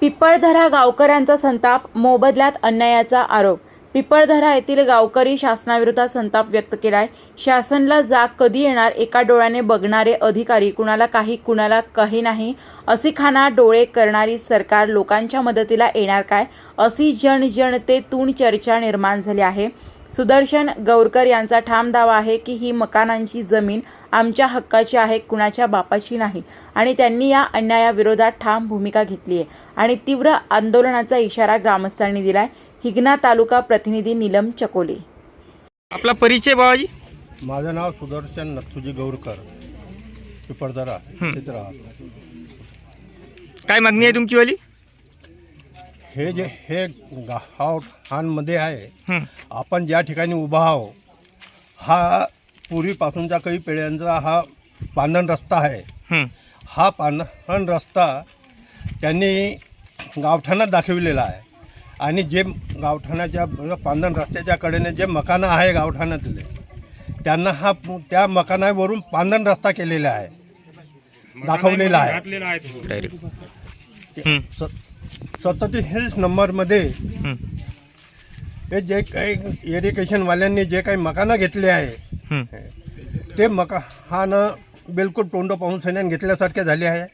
पिपळधरा गावकऱ्यांचा संताप मोबदल्यात अन्यायाचा आरोप. पिपळधरा येथील गावकरी शासनाविरोधात संताप व्यक्त केलाय. शासनला जाग कधी येणार एका डोळ्याने बघणारे अधिकारी कुणाला काही कुणाला काही नाही अशी खाना डोळे करणारी सरकार लोकांच्या मदतीला येणार काय? अशी जनजनतेतून चर्चा निर्माण झाली आहे. सुदर्शन गौरकर यांचा ठाम दावा आहे की ही मकानांची जमीन आमच्या हक्काची आहे कुणाच्या बापाची नाही. आणि त्यांनी या अन्यायाविरोधात ठाम भूमिका घेतली आहे. आणि तीव्र आंदोलनाचा इशारा ग्रामस्थांनी दिलाय. हिगणा तालुका प्रतिनिधी नीलम चकोले. आपला परिचय बाबाजी? माझं नाव सुदर्शन नथुजी गौरकर. पिपळदरा काय मागणी आहे तुमची वाली? हे जे हे गावठाणमध्ये आहे हं, आपण ज्या ठिकाणी उभा आहो हा पूर्वीपासूनच्या काही पिढ्यांचा हा पांधन रस्ता आहे. हं, हा पांधन रस्ता त्यांनी गावठाणात दाखविलेला आहे. आणि जे गावठाणाच्या पांधन रस्त्याच्या कडेने जे मकानं आहे गावठाणातले त्यांना हा त्या मकानावरून पांधन रस्ता केलेला आहे. दाखवलेला आहे. डायरेक्ट हं, सत्तेचाळीस नंबरमध्ये हं, जे काही इरिगेशनवाल्यांनी जे काही मकानं घेतले आहे हं. ते मकानं बिलकुल तोंड पाहून सैन्यान घेतल्यासारखे झाले आहे.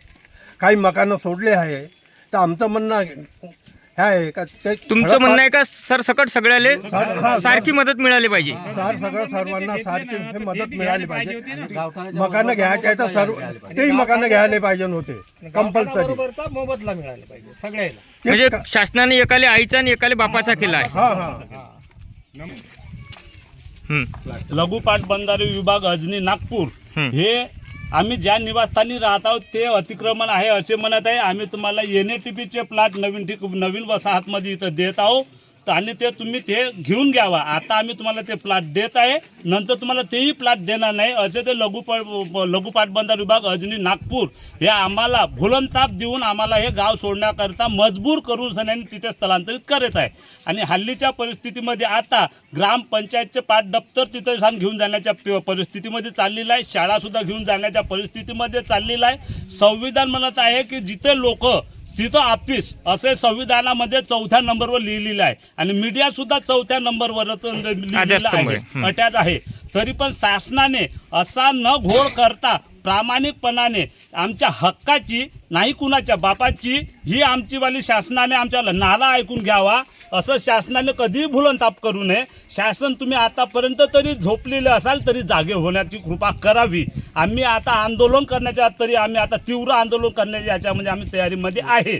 काही मकानं सोडले आहे. तर आमचं म्हणणं आहे का ते तुमचं म्हणणं आहे का सर सकट सगळ्याले सारखी मदत मिळाली पाहिजे? सार सगळं सर्वांना सारखी हे मदत मिळाली पाहिजे. मकानं घ्यायचे तर सर्व तेही मकानं घ्यायला पाहिजे नव्हते. कंपल्सरी बरोबरचा मोबदला मिळाला पाहिजे सगळ्याला. म्हणजे शासनाने एकाले आईचा आणि एकाले बापाचा केला आहे. हा हा. लघुपाट बंधारे विभाग अजनी नागपूर हं. आम्ही ज्या निवासस्थानी राहत आहोत ते अतिक्रमण आहे असे म्हणत आहे. आम्ही तुम्हाला एन ए टी पीचे प्लॉट नवीन ठिक नवीन वसाहतमध्ये इथं देत आहोत. आणि ते तुम्ही ते घेऊन घ्यावा. आता आम्ही तुम्हाला ते प्लॉट देत आहे. नंतर तुम्हाला तेही प्लॉट देणार नाही. असे ते लघुपाट लघुपाटबंधार विभाग अजनी नागपूर हे आम्हाला भुलनताप देऊन आम्हाला हे गाव सोडण्याकरता मजबूर करून सन्याने तिथे स्थलांतरित करत आहे. आणि हल्लीच्या परिस्थितीमध्ये आता ग्रामपंचायतचे पाठ दप्तर तिथे छान घेऊन जाण्याच्या प- परिस्थितीमध्ये चाललेलं आहे. शाळासुद्धा घेऊन जाण्याच्या परिस्थितीमध्ये चाललेलं आहे. संविधान म्हणत आहे की जिथे लोक तिथं ऑफिस असे संविधानामध्ये चौथ्या नंबरवर लिहिलेलं आहे. आणि मीडिया सुद्धा चौथ्या नंबरवर लिहिलेलं आहे. अटॅच आहे. तरी पण शासनाने असा न घोळ करता प्रामाणिकपणाने आमच्या हक्काची नाही कुणाच्या बापाची ही आमची वाली शासनाने आमच्या नाला ऐकून घ्यावा. असं शासनाने कधीही भुलनताप करू नये. शासन तुम्ही आतापर्यंत तरी झोपलेले असाल तरी जागे होण्याची कृपा करावी. आम्ही आता आंदोलन करण्याच्या तरी आम्ही आता तीव्र आंदोलन करण्याच्या याच्यामध्ये आम्ही तयारीमध्ये आहे.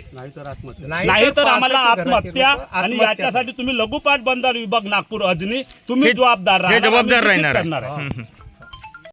नाही तर आम्हाला आत्महत्या आणि याच्यासाठी तुम्ही लघुपाट बंधार विभाग नागपूर अजनी तुम्ही हे- जबाबदार हे राहणार. जबाबदार राहणार आहे.